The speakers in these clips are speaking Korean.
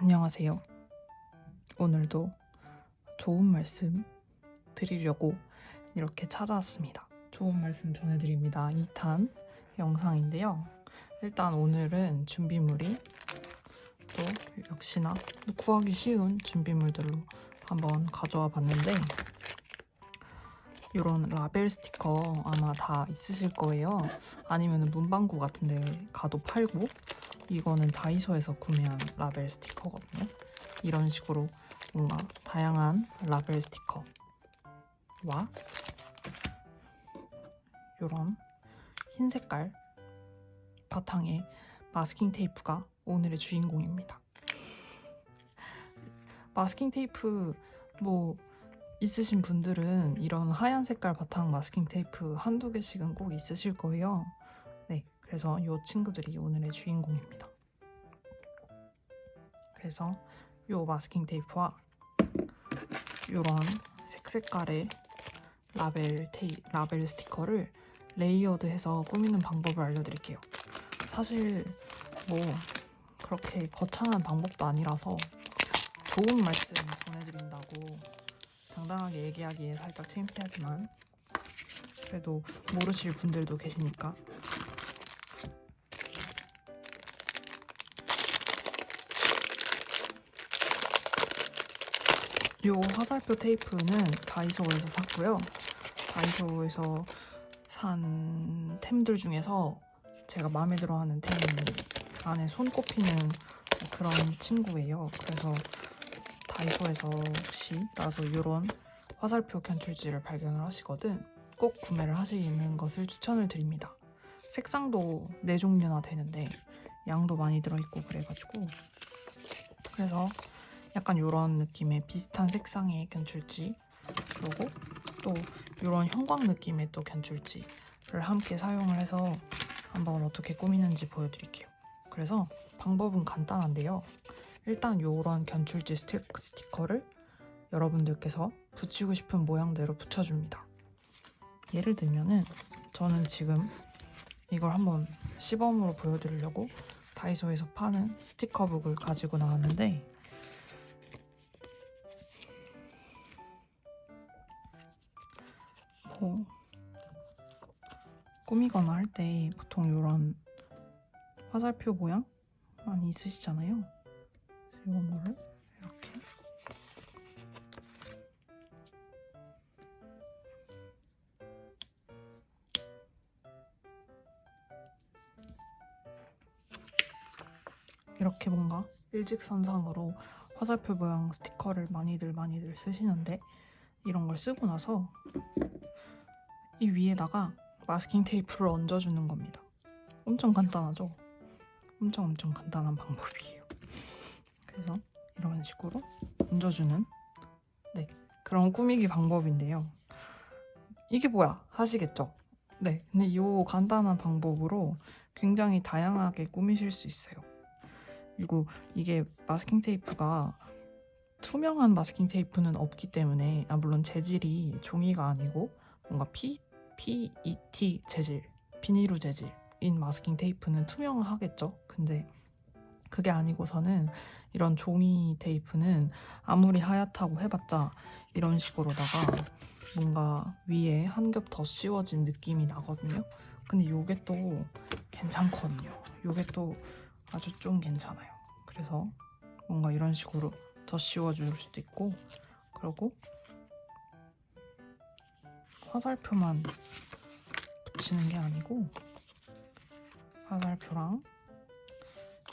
안녕하세요. 오늘도 좋은 말씀 드리려고 이렇게 찾아왔습니다. 좋은 말씀 전해드립니다. 2탄 영상인데요. 일단 오늘은 준비물이 또 역시나 구하기 쉬운 준비물들로 한번 가져와 봤는데 이런 라벨 스티커 아마 다 있으실 거예요. 아니면 문방구 같은 데 가도 팔고 이거는 다이소에서 구매한 라벨 스티커거든요. 이런 식으로 뭔가 다양한 라벨 스티커와 이런 흰 색깔 바탕에 마스킹 테이프가 오늘의 주인공입니다. 마스킹 테이프 뭐 있으신 분들은 이런 하얀 색깔 바탕 마스킹 테이프 한두 개씩은 꼭 있으실 거예요. 네, 그래서 이 친구들이 오늘의 주인공입니다. 그래서 이 마스킹 테이프와 이런 색색깔의 라벨 테이 라벨 스티커를 레이어드해서 꾸미는 방법을 알려드릴게요. 사실 뭐 그렇게 거창한 방법도 아니라서 좋은 말씀 전해드린다고 당당하게 얘기하기에 살짝 창피하지만 그래도 모르실 분들도 계시니까 요 화살표 테이프는 다이소에서 샀고요. 다이소에서 산 템들 중에서 제가 마음에 들어 하는 템 안에 손꼽히는 그런 친구예요. 그래서 다이소에서 혹시라도 이런 화살표 견출지를 발견을 하시거든 꼭 구매를 하시는 것을 추천을 드립니다. 색상도 네 종류나 되는데 양도 많이 들어있고 그래가지고 그래서 약간 이런 느낌의 비슷한 색상의 견출지 그리고 또 이런 형광 느낌의 또 견출지를 함께 사용을 해서 한번 어떻게 꾸미는지 보여드릴게요. 그래서 방법은 간단한데요. 일단 이런 견출지 스티- 스티커를 여러분들께서 붙이고 싶은 모양대로 붙여줍니다. 예를 들면은 저는 지금 이걸 한번 시범으로 보여드리려고 다이소에서 파는 스티커북을 가지고 나왔는데 뭐 꾸미거나 할 때 보통 이런 화살표 모양 많이 있으시잖아요. 이런 거를 이렇게 이렇게 뭔가 일직선상으로 화살표 모양 스티커를 많이들 많이들 쓰시는데 이런 걸 쓰고 나서 이 위에다가 마스킹 테이프를 얹어주는 겁니다. 엄청 간단하죠? 엄청 엄청 간단한 방법이에요. 그래서 이런 식으로 얹어주는 네 그런 꾸미기 방법인데요. 이게 뭐야 하시겠죠? 네, 근데 이 간단한 방법으로 굉장히 다양하게 꾸미실 수 있어요. 그리고 이게 마스킹 테이프가 투명한 마스킹 테이프는 없기 때문에 아 물론 재질이 종이가 아니고 뭔가 P, PET 재질, 비닐우 재질인 마스킹 테이프는 투명하겠죠. 근데 그게 아니고서는 이런 종이 테이프는 아무리 하얗다고 해봤자 이런 식으로다가 뭔가 위에 한 겹 더 씌워진 느낌이 나거든요. 근데 요게 또 괜찮거든요. 요게 또 아주 좀 괜찮아요. 그래서 뭔가 이런 식으로 더 씌워줄 수도 있고 그리고 화살표만 붙이는 게 아니고 화살표랑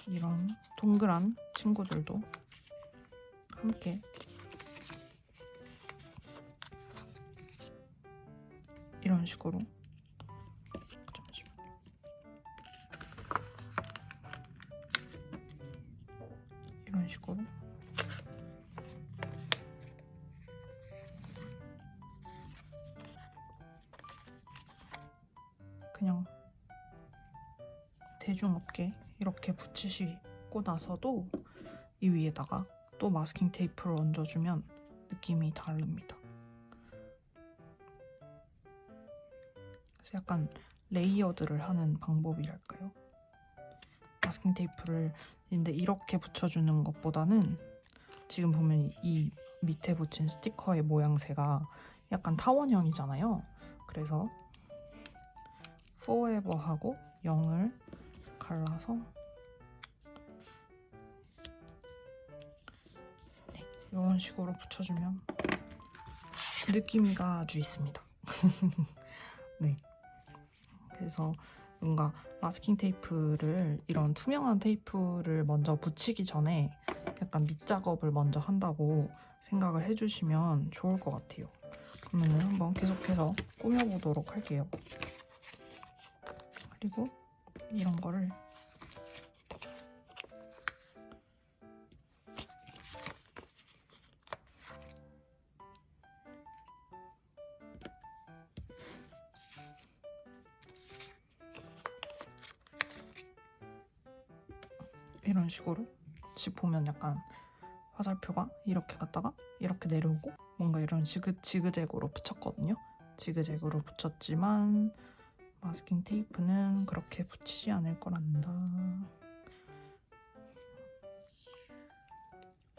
이런 동그란 친구들도 함께 이런 식으로 잠시만요. 이런 식으로 대중 없게 이렇게 붙이시고 나서도 이 위에다가 또 마스킹 테이프를 얹어주면 느낌이 다릅니다. 그래서 약간 레이어드를 하는 방법이랄까요? 마스킹 테이프를 근데 이렇게 붙여주는 것보다는 지금 보면 이 밑에 붙인 스티커의 모양새가 약간 타원형이잖아요. 그래서 forever하고 0을 갈라서 네, 이런 식으로 붙여주면 느낌이가 아주 있습니다. 네. 그래서 뭔가 마스킹 테이프를 이런 투명한 테이프를 먼저 붙이기 전에 약간 밑작업을 먼저 한다고 생각을 해주시면 좋을 것 같아요. 그러면 한번 계속해서 꾸며보도록 할게요. 그리고 이런 거를 이런 식으로 집 보면 약간 화살표가 이렇게 갔다가 이렇게 내려오고 뭔가 이런 지그, 지그재그로 붙였거든요. 지그재그로 붙였지만 마스킹 테이프는 그렇게 붙이지 않을 거란다.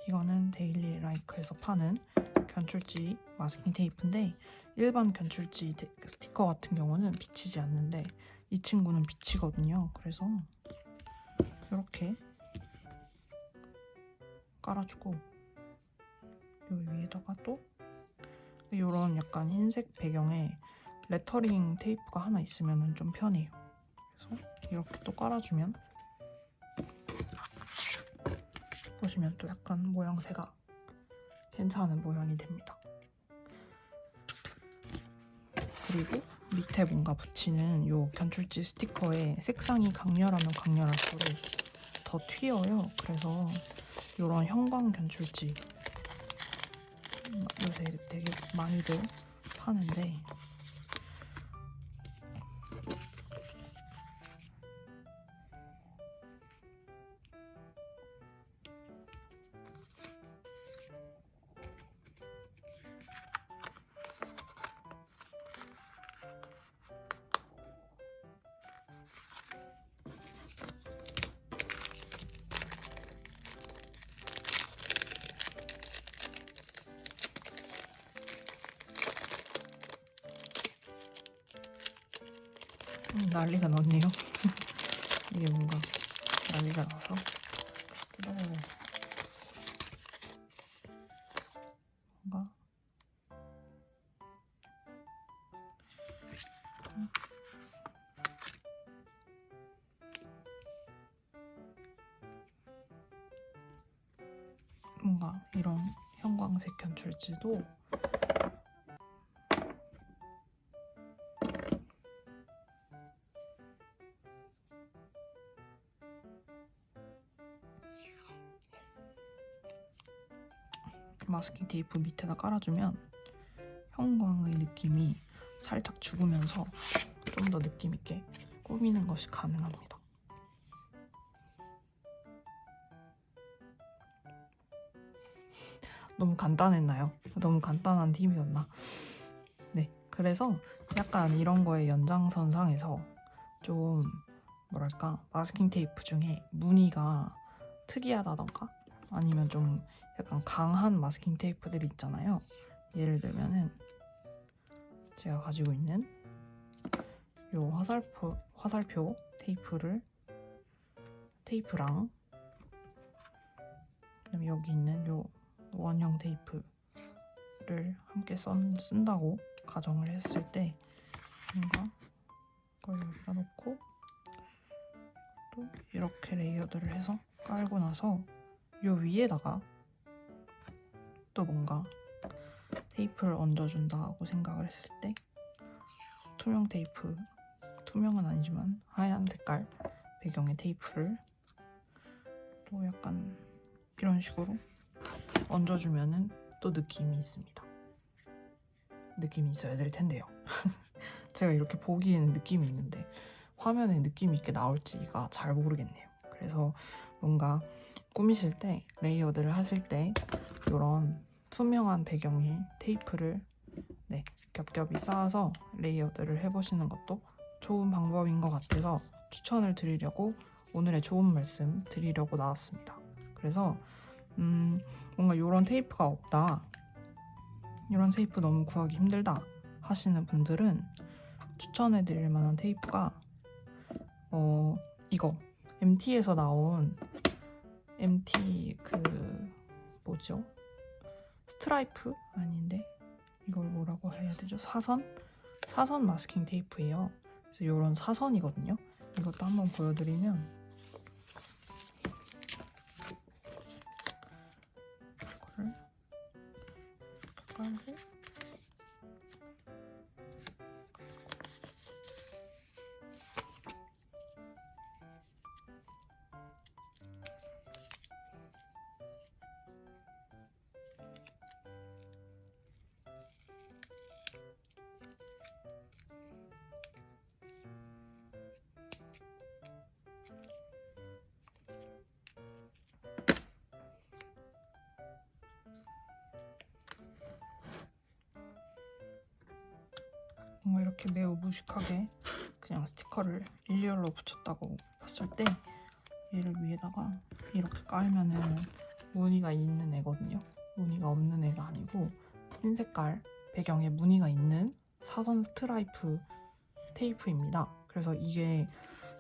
이거는 데일리 라이크에서 파는 견출지 마스킹 테이프인데 일반 견출지 데- 스티커 같은 경우는 비치지 않는데 이 친구는 비치거든요. 그래서 이렇게 깔아주고 요 위에다가 또 이런 약간 흰색 배경에 레터링 테이프가 하나 있으면 좀 편해요. 그래서 이렇게 또 깔아주면 보시면 또 약간 모양새가 괜찮은 모양이 됩니다. 그리고 밑에 뭔가 붙이는 요 견출지 스티커에 색상이 강렬하면 강렬할수록 더 튀어요. 그래서 이런 형광 견출지 요새 되게 많이들 파는데 음, 난리가 났네요. 이게 뭔가 난리가 나서. 뭔가 음. 뭔가 이런 형광색 견출지도 테이프 밑에다 깔아주면 형광의 느낌이 살짝 죽으면서 좀 더 느낌 있게 꾸미는 것이 가능합니다. 너무 간단했나요? 너무 간단한 팁이었나? 네, 그래서 약간 이런 거의 연장선상에서 좀 뭐랄까 마스킹 테이프 중에 무늬가 특이하다던가 아니면 좀 약간 강한 마스킹 테이프들이 있잖아요. 예를 들면은 제가 가지고 있는 요 화살표 화살표 테이프를 테이프랑 그다음에 여기 있는 요 원형 테이프를 함께 썬, 쓴다고 가정을 했을 때 뭔가 이걸 여기다 놓고 또 이렇게 레이어드를 해서 깔고 나서 요 위에다가 또 뭔가 테이프를 얹어준다고 생각을 했을 때 투명 테이프 투명은 아니지만 하얀 색깔 배경의 테이프를 또 약간 이런 식으로 얹어주면은 또 느낌이 있습니다. 느낌이 있어야 될 텐데요. 제가 이렇게 보기에는 느낌이 있는데 화면에 느낌이 있게 나올지가 잘 모르겠네요. 그래서 뭔가 꾸미실 때 레이어드를 하실 때 이런 투명한 배경에 테이프를 네, 겹겹이 쌓아서 레이어드를 해보시는 것도 좋은 방법인 것 같아서 추천을 드리려고 오늘의 좋은 말씀 드리려고 나왔습니다. 그래서 음, 뭔가 이런 테이프가 없다. 이런 테이프 너무 구하기 힘들다 하시는 분들은 추천해 드릴 만한 테이프가 어 이거 MT에서 나온 MT 그 뭐죠? 스트라이프 아닌데 이걸 뭐라고 해야 되죠? 사선? 사선 마스킹 테이프예요. 그래서 이런 사선이거든요. 이것도 한번 보여드리면 이렇게 매우 무식하게 그냥 스티커를 일렬로 붙였다고 봤을 때 얘를 위에다가 이렇게 깔면은 무늬가 있는 애거든요. 무늬가 없는 애가 아니고 흰 색깔 배경에 무늬가 있는 사선 스트라이프 테이프입니다. 그래서 이게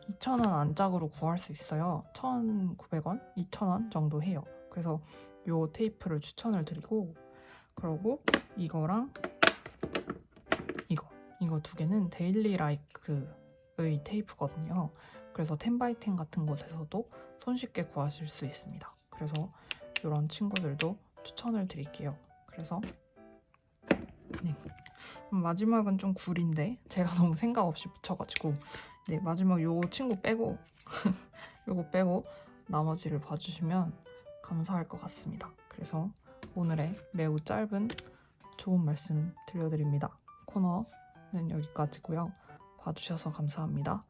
2,000원 안짝으로 구할 수 있어요. 1,900원, 2,000원 정도 해요. 그래서 요 테이프를 추천을 드리고 그러고 이거랑 이거 두 개는 데일리 라이크의 테이프거든요. 그래서 텐바이텐 같은 곳에서도 손쉽게 구하실 수 있습니다. 그래서 이런 친구들도 추천을 드릴게요. 그래서 네. 음, 마지막은 좀 구린데 제가 너무 생각 없이 붙여가지고 네 마지막 요 친구 빼고 요거 빼고 나머지를 봐주시면 감사할 것 같습니다. 그래서 오늘의 매우 짧은 좋은 말씀 들려드립니다. 코너 는 여기까지고요. 봐주셔서 감사합니다.